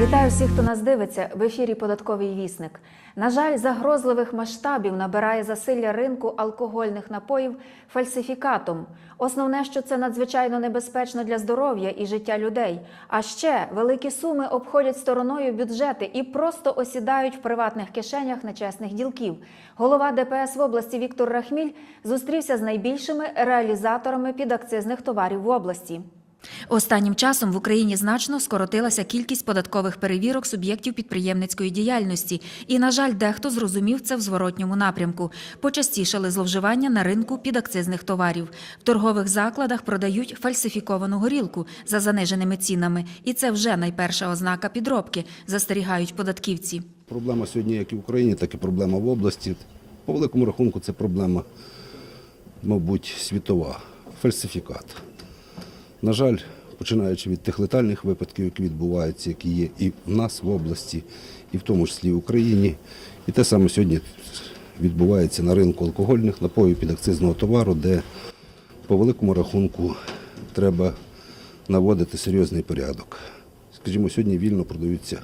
Вітаю всіх, хто нас дивиться в ефірі Податковий вісник. На жаль, загрозливих масштабів набирає засилля ринку алкогольних напоїв фальсифікатом. Основне, що це надзвичайно небезпечно для здоров'я і життя людей. А ще великі суми обходять стороною бюджети і просто осідають в приватних кишенях нечесних ділків. Голова ДПС в області Віктор Рахміль зустрівся з найбільшими реалізаторами підакцизних товарів в області. Останнім часом в Україні значно скоротилася кількість податкових перевірок суб'єктів підприємницької діяльності, і, на жаль, дехто зрозумів це в зворотньому напрямку. Почастішали зловживання на ринку підакцизних товарів. В торгових закладах продають фальсифіковану горілку за заниженими цінами, і це вже найперша ознака підробки, застерігають податківці. Проблема сьогодні як і в Україні, так і проблема в області. По великому рахунку це проблема, мабуть, світова. Фальсифікат. На жаль, починаючи від тих летальних випадків, які відбуваються, які є і в нас в області, і в тому числі в Україні. І те саме сьогодні відбувається на ринку алкогольних напоїв підакцизного товару, де по великому рахунку треба наводити серйозний порядок. Скажімо, сьогодні вільно продаються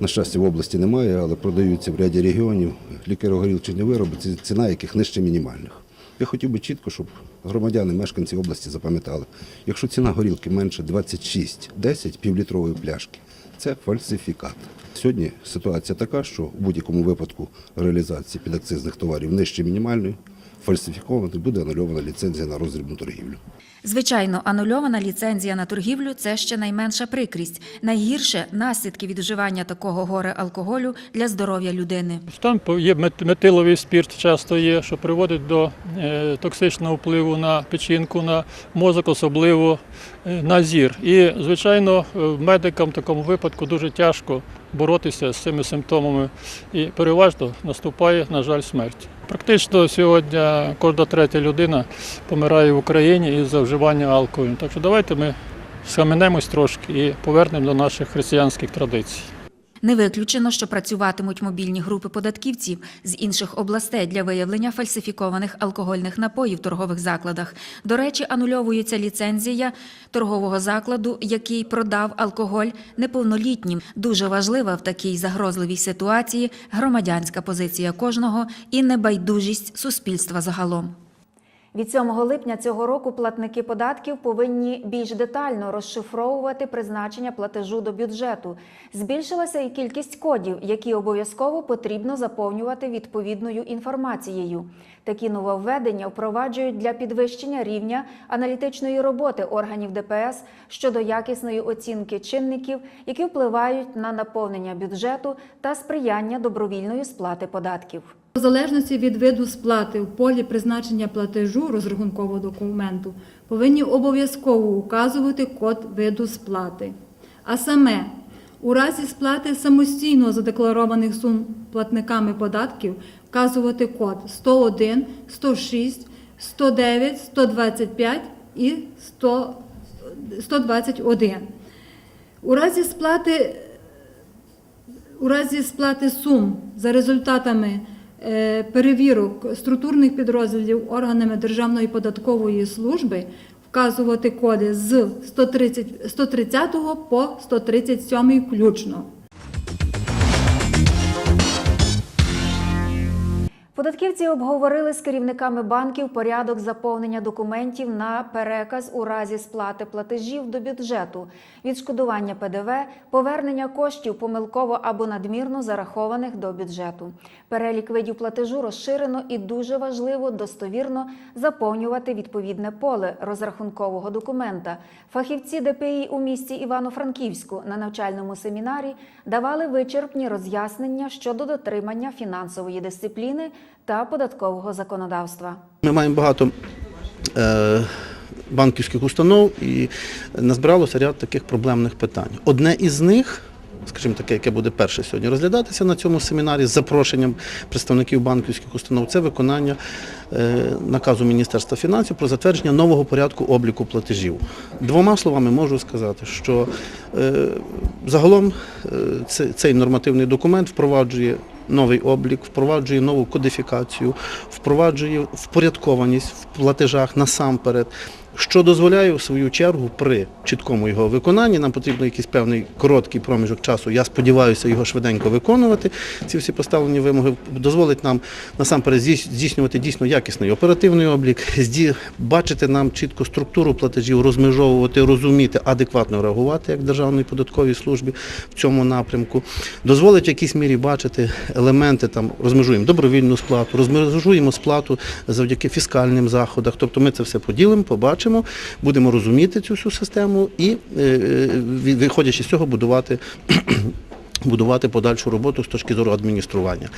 на щастя, в області немає, але продаються в ряді регіонів лікаро-горілчні вироби, ціна яких нижче мінімальних. Я хотів би чітко, щоб громадяни, мешканці області запам'ятали, якщо ціна горілки менше 26-10 півлітрової пляшки, це фальсифікат. Сьогодні ситуація така, що в будь-якому випадку реалізації підакцизних товарів нижче мінімальної, фальсифіковано буде анульована ліцензія на роздрібну торгівлю. Звичайно, анульована ліцензія на торгівлю це ще найменша прикрість. Найгірше наслідки від вживання такого горе алкоголю для здоров'я людини. Там є мет- метиловий спірт, часто є, що приводить до е, токсичного впливу на печінку, на мозок, особливо е, на зір. І, звичайно, е, медикам в такому випадку дуже тяжко боротися з цими симптомами. І переважно наступає, на жаль, смерть. Практично сьогодні кожна третя людина помирає в Україні із-за вживання алкоголю. Так що давайте ми схаменемось трошки і повернемо до наших християнських традицій. Не виключено, що працюватимуть мобільні групи податківців з інших областей для виявлення фальсифікованих алкогольних напоїв в торгових закладах. До речі, анульовується ліцензія торгового закладу, який продав алкоголь неповнолітнім. Дуже важлива в такій загрозливій ситуації громадянська позиція кожного і небайдужість суспільства загалом. Від 7 липня цього року платники податків повинні більш детально розшифровувати призначення платежу до бюджету. Збільшилася і кількість кодів, які обов'язково потрібно заповнювати відповідною інформацією. Такі нововведення впроваджують для підвищення рівня аналітичної роботи органів ДПС щодо якісної оцінки чинників, які впливають на наповнення бюджету та сприяння добровільної сплати податків. У залежності від виду сплати в полі призначення платежу розрахункового документу повинні обов'язково указувати код виду сплати. А саме, у разі сплати самостійно задекларованих сум платниками податків вказувати код 101, 106, 109, 125 і 100, 121. У разі сплати у разі сплати сум за результатами перевірок структурних підрозділів органами Державної податкової служби вказувати коди з 130, 130 по 137 включно. Податківці обговорили з керівниками банків порядок заповнення документів на переказ у разі сплати платежів до бюджету, відшкодування ПДВ, повернення коштів помилково або надмірно зарахованих до бюджету. Перелік видів платежу розширено і дуже важливо достовірно заповнювати відповідне поле розрахункового документа. Фахівці ДПІ у місті Івано-Франківську на навчальному семінарі давали вичерпні роз'яснення щодо дотримання фінансової дисципліни та податкового законодавства. Ми маємо багато е, банківських установ і назбиралося ряд таких проблемних питань. Одне із них, скажімо таке, яке буде перше сьогодні розглядатися на цьому семінарі з запрошенням представників банківських установ, це виконання е, наказу Міністерства фінансів про затвердження нового порядку обліку платежів. Двома словами можу сказати, що е, загалом е, це- цей нормативний документ впроваджує новий облік, впроваджує нову кодифікацію, впроваджує впорядкованість в платежах насамперед. Що дозволяє, в свою чергу, при чіткому його виконанні, нам потрібно якийсь певний короткий проміжок часу. Я сподіваюся його швиденько виконувати. Ці всі поставлені вимоги дозволить нам насамперед здійснювати дійсно якісний оперативний облік, бачити нам чітко структуру платежів, розмежовувати, розуміти, адекватно реагувати як Державній податковій службі в цьому напрямку. Дозволить в якійсь мірі бачити елементи там розмежуємо добровільну сплату, розмежуємо сплату завдяки фіскальним заходах. Тобто ми це все поділимо, побачимо, будемо розуміти цю всю систему і, е, е, виходячи з цього, будувати, будувати подальшу роботу з точки зору адміністрування.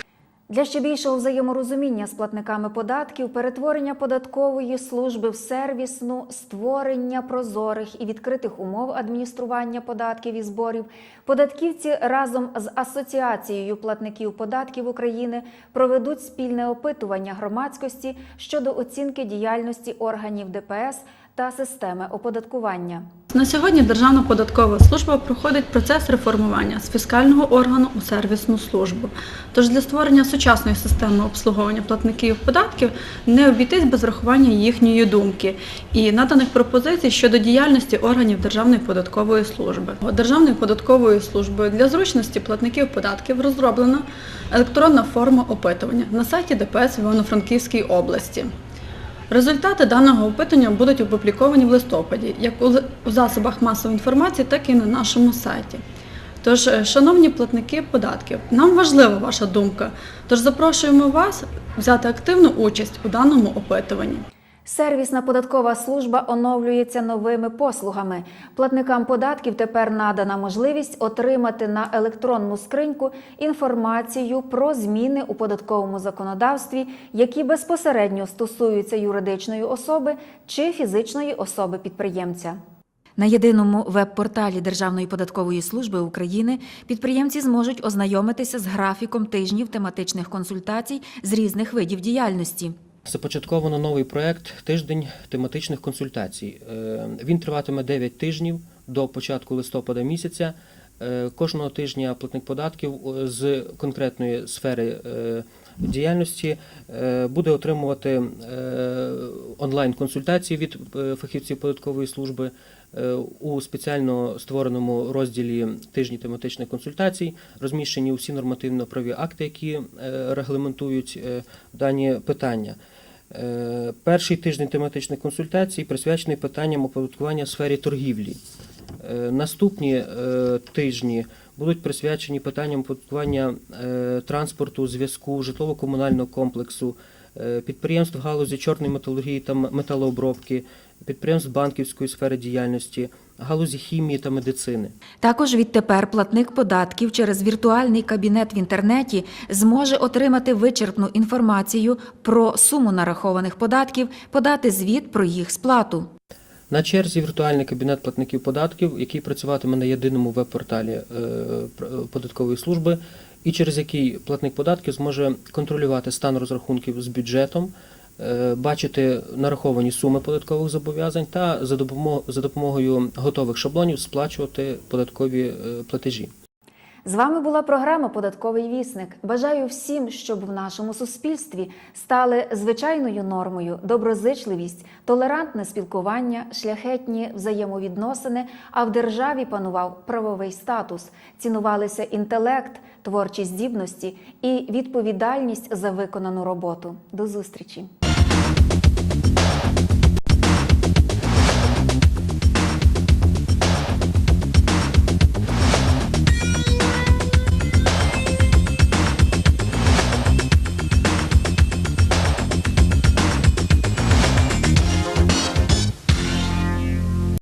Для ще більшого взаєморозуміння з платниками податків, перетворення податкової служби в сервісну, створення прозорих і відкритих умов адміністрування податків і зборів, податківці разом з Асоціацією платників податків України проведуть спільне опитування громадськості щодо оцінки діяльності органів ДПС та системи оподаткування. На сьогодні Державна податкова служба проходить процес реформування з фіскального органу у сервісну службу. Тож для створення сучасної системи обслуговування платників податків не обійтись без врахування їхньої думки і наданих пропозицій щодо діяльності органів Державної податкової служби. Державною податковою службою для зручності платників податків розроблена електронна форма опитування на сайті ДПС в Івано-Франківській області. Результати даного опитування будуть опубліковані в листопаді, як у засобах масової інформації, так і на нашому сайті. Тож, е, шановні платники податків, нам важлива ваша думка. Тож запрошуємо вас взяти активну участь у даному опитуванні. Сервісна податкова служба оновлюється новими послугами. Платникам податків тепер надана можливість отримати на електронну скриньку інформацію про зміни у податковому законодавстві, які безпосередньо стосуються юридичної особи чи фізичної особи підприємця. На єдиному веб-порталі Державної податкової служби України підприємці зможуть ознайомитися з графіком тижнів тематичних консультацій з різних видів діяльності. Започатковано новий проект тиждень тематичних консультацій. Е, Він триватиме 9 тижнів до початку листопада місяця. Е, Кожного тижня платник податків е, з конкретної сфери діяльності буде отримувати онлайн-консультації від фахівців податкової служби у спеціально створеному розділі тижні тематичних консультацій. Розміщені усі нормативно-праві акти, які регламентують дані питання. Е, Перший тиждень тематичних консультацій присвячений питанням оподаткування в сфері торгівлі. Е, Наступні е, тижні будуть присвячені питанням оподаткування транспорту, зв'язку, житлово-комунального комплексу, підприємств галузі чорної металургії та металообробки, підприємств банківської сфери діяльності, галузі хімії та медицини. Також відтепер платник податків через віртуальний кабінет в інтернеті зможе отримати вичерпну інформацію про суму нарахованих податків, подати звіт про їх сплату. На черзі віртуальний кабінет платників податків, який працюватиме на єдиному веб-порталі е, податкової служби, і через який платник податків зможе контролювати стан розрахунків з бюджетом, е, бачити нараховані суми податкових зобов'язань та за допомогою готових шаблонів сплачувати податкові е, платежі. З вами була програма Податковий вісник. Бажаю всім, щоб в нашому суспільстві стали звичайною нормою доброзичливість, толерантне спілкування, шляхетні взаємовідносини, а в державі панував правовий статус, цінувалися інтелект, творчі здібності і відповідальність за виконану роботу. До зустрічі!